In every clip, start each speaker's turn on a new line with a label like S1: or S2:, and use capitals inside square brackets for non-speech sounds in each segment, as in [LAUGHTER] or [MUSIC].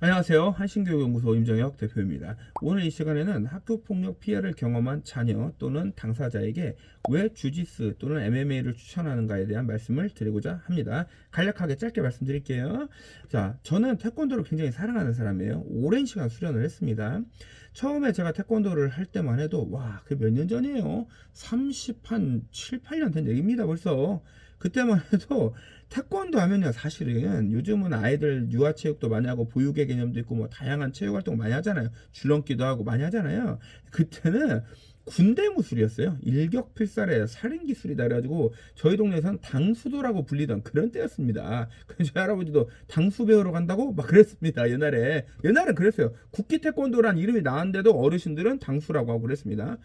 S1: 안녕하세요. 한신교육연구소 임정혁 대표입니다. 오늘 이 시간에는 학교폭력 피해를 경험한 자녀 또는 당사자에게 왜 주짓수 또는 MMA를 추천하는가에 대한 말씀을 드리고자 합니다. 간략하게 짧게 말씀드릴게요. 자, 저는 태권도를 굉장히 사랑하는 사람이에요. 오랜 시간 수련을 했습니다. 처음에 제가 태권도를 할 때만 해도 와, 그 몇 년 전이에요. 30, 한 7, 8년 된 얘기입니다, 벌써. 그때만 해도 태권도 하면요 사실은 요즘은 아이들 유아 체육도 많이 하고 보육의 개념도 있고 뭐 다양한 체육 활동 많이 하잖아요. 줄넘기도 하고 많이 하잖아요. 그때는 군대 무술이었어요. 일격필살의 살인 기술이다 그래가지고 저희 동네에서는 당수도라고 불리던 그런 때였습니다. 그래서 저희 할아버지도 당수 배우러 간다고 막 그랬습니다. 옛날에. 옛날엔 그랬어요. 국기 태권도란 이름이 나왔는데도 어르신들은 당수라고 하고 그랬습니다.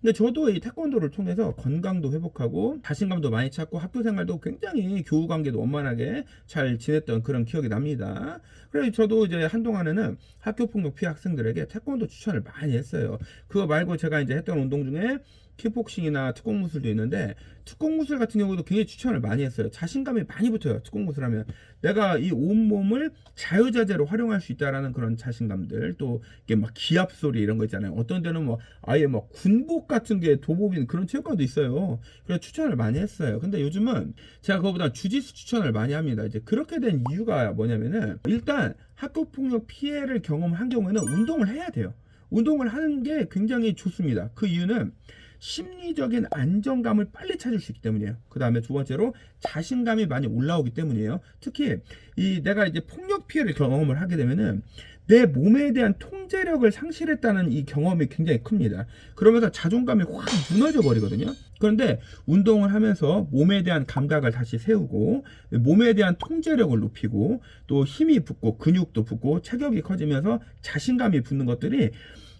S1: 근데 저도 이 태권도를 통해서 건강도 회복하고 자신감도 많이 찾고 학교 생활도 굉장히 교우 관계도 원만하게 잘 지냈던 그런 기억이 납니다. 그래서 저도 이제 한동안에는 학교 폭력 피해 학생들에게 태권도 추천을 많이 했어요. 그거 말고 제가 이제 했던 운동 중에 킥복싱이나 특공 무술도 있는데 특공 무술 같은 경우도 굉장히 추천을 많이 했어요. 자신감이 많이 붙어요. 특공 무술 하면 내가 이 온몸을 자유자재로 활용할 수 있다라는 그런 자신감들 또 이게 막 기합 소리 이런 거 있잖아요. 어떤 데는 뭐 아예 막 군복 같은 게 도복인 그런 체육관도 있어요. 그래서 추천을 많이 했어요. 근데 요즘은 제가 그거보다 주짓수 추천을 많이 합니다. 이제 그렇게 된 이유가 뭐냐면은 일단 학교 폭력 피해를 경험한 경우에는 운동을 해야 돼요. 운동을 하는 게 굉장히 좋습니다. 그 이유는 심리적인 안정감을 빨리 찾을 수 있기 때문이에요. 그 다음에 두 번째로 자신감이 많이 올라오기 때문이에요. 특히 이 내가 이제 폭력 피해를 경험을 하게 되면은 내 몸에 대한 통제력을 상실했다는 이 경험이 굉장히 큽니다. 그러면서 자존감이 확 무너져 버리거든요. 그런데 운동을 하면서 몸에 대한 감각을 다시 세우고 몸에 대한 통제력을 높이고 또 힘이 붙고 근육도 붙고 체격이 커지면서 자신감이 붙는 것들이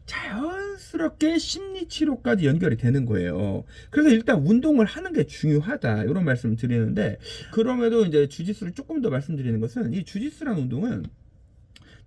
S1: 자연스럽게 심리 치료까지 연결이 되는 거예요. 그래서 일단 운동을 하는 게 중요하다. 이런 말씀을 드리는데 그럼에도 이제 주짓수를 조금 더 말씀드리는 것은 이 주짓수라는 운동은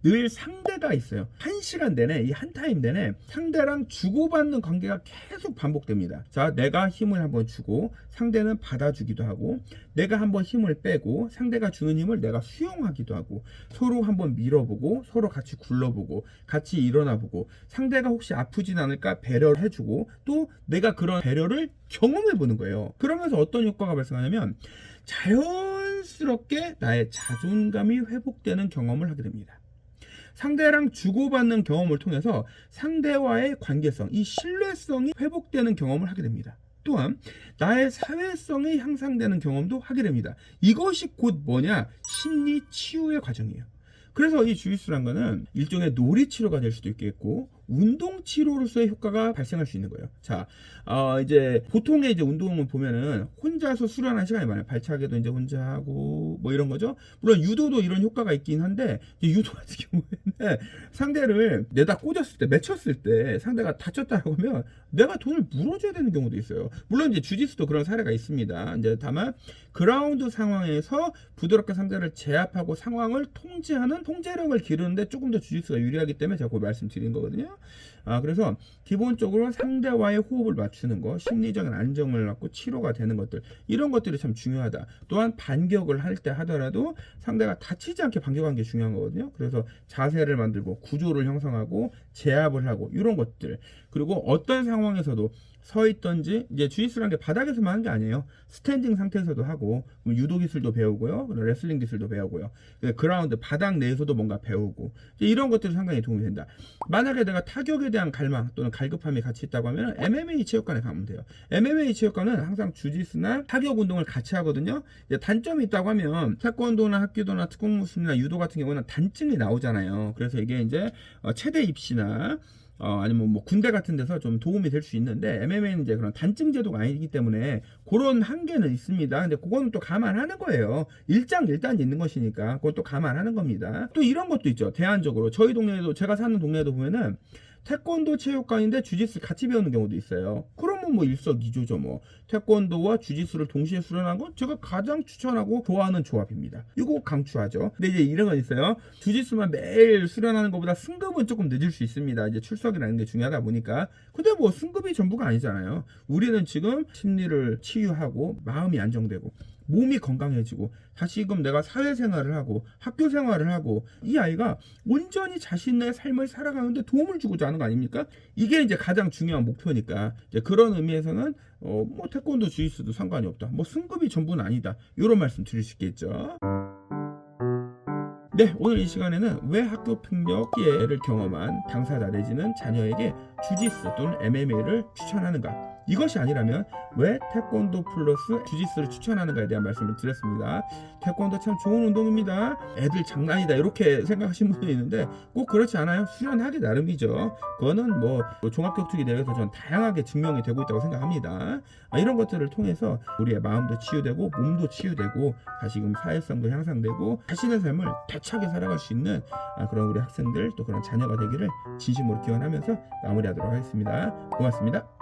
S1: 늘 상대가 있어요. 한 시간 내내, 이 한 타임 내내 상대랑 주고받는 관계가 계속 반복됩니다. 자, 내가 힘을 한번 주고 상대는 받아주기도 하고, 내가 한번 힘을 빼고 상대가 주는 힘을 내가 수용하기도 하고, 서로 한번 밀어보고, 서로 같이 굴러보고, 같이 일어나 보고, 상대가 혹시 아프진 않을까 배려를 해주고, 또 내가 그런 배려를 경험해 보는 거예요. 그러면서 어떤 효과가 발생하냐면, 자연스럽게 나의 자존감이 회복되는 경험을 하게 됩니다. 상대랑 주고받는 경험을 통해서 상대와의 관계성, 이 신뢰성이 회복되는 경험을 하게 됩니다. 또한 나의 사회성이 향상되는 경험도 하게 됩니다. 이것이 곧 뭐냐? 심리 치유의 과정이에요. 그래서 이 주짓수란 거는 일종의 놀이 치료가 될 수도 있겠고 운동 치료로서의 효과가 발생할 수 있는 거예요. 자, 어, 이제 보통의 이제 운동을 보면은 혼자서 수련하는 시간이 많아요. 발차기도 이제 혼자 하고 뭐 이런 거죠. 물론 유도도 이런 효과가 있긴 한데 유도 [LAUGHS] 같은 경우에는 상대를 내다 꽂았을 때 맺혔을 때 상대가 다쳤다고 하면 내가 돈을 물어줘야 되는 경우도 있어요. 물론 이제 주짓수도 그런 사례가 있습니다. 이제 다만 그라운드 상황에서 부드럽게 상대를 제압하고 상황을 통제하는 통제력을 기르는데 조금 더 주짓수가 유리하기 때문에 제가 그걸 말씀드린 거거든요. 아, 그래서 기본적으로 상대와의 호흡을 맞추는 거, 심리적인 안정을 갖고 치료가 되는 것들, 이런 것들이 참 중요하다. 또한 반격을 할 때 하더라도 상대가 다치지 않게 반격하는 게 중요한 거거든요. 그래서 자세를 만들고 구조를 형성하고 제압을 하고 이런 것들. 그리고 어떤 상황에서도 서 있던지 이제 주짓수라는 게 바닥에서만 하는 게 아니에요. 스탠딩 상태에서도 하고 뭐 유도 기술도 배우고요, 레슬링 기술도 배우고요. 그라운드 바닥 내에서도 뭔가 배우고 이런 것들이 상당히 도움이 된다. 만약에 내가 타격에 대한 갈망 또는 갈급함이 같이 있다고 하면 MMA 체육관에 가면 돼요. MMA 체육관은 항상 주짓수나 타격 운동을 같이 하거든요. 단점이 있다고 하면 태권도나 학교도나 특공무술이나 유도 같은 경우는 단증이 나오잖아요. 그래서 이게 이제 어, 최대 입시나 어, 아니면 뭐 군대 같은 데서 좀 도움이 될 수 있는데 MMA는 이제 그런 단증 제도가 아니기 때문에 그런 한계는 있습니다. 근데 그거는 또 감안하는 거예요. 일장 일단 있는 것이니까 그것도 감안하는 겁니다. 또 이런 것도 있죠. 대안적으로 저희 동네에도 제가 사는 동네에도 보면은 태권도 체육관인데 주짓수 같이 배우는 경우도 있어요. 그 러면 뭐 일석이조죠 뭐. 태권도와 주짓수를 동시에 수련한 건 제가 가장 추천하고 좋아하는 조합입니다. 이거 강추하죠. 근데 이제 이런 건 있어요. 주짓수만 매일 수련하는 것보다 승급은 조금 늦을 수 있습니다. 이제 출석이라는 게 중요하다 보니까. 근데 뭐 승급이 전부가 아니잖아요. 우리는 지금 심리를 치유하고 마음이 안정되고 몸이 건강해지고 다시금 내가 사회생활을 하고 학교 생활을 하고 이 아이가 온전히 자신의 삶을 살아가는데 도움을 주고자 하는 거 아닙니까? 이게 이제 가장 중요한 목표니까 이제 그런 의미에서는 어, 뭐 태권도 주짓수도 상관이 없다. 뭐 승급이 전부는 아니다. 이런 말씀 드릴 수 있겠죠. 네, 오늘 이 시간에는 왜 학교 폭력 피해를 경험한 당사자 내지는 자녀에게 주짓수 또는 MMA를 추천하는가? 이것이 아니라면 왜 태권도 플러스 주짓수를 추천하는가에 대한 말씀을 드렸습니다. 태권도 참 좋은 운동입니다. 애들 장난이다 이렇게 생각하시는 분도 있는데 꼭 그렇지 않아요. 수련하기 나름이죠. 그거는 뭐 종합격투기 대회에서 전 다양하게 증명이 되고 있다고 생각합니다. 아, 이런 것들을 통해서 우리의 마음도 치유되고 몸도 치유되고 다시금 사회성도 향상되고 자신의 삶을 대차게 살아갈 수 있는 아, 그런 우리 학생들 또 그런 자녀가 되기를 진심으로 기원하면서 마무리하도록 하겠습니다. 고맙습니다.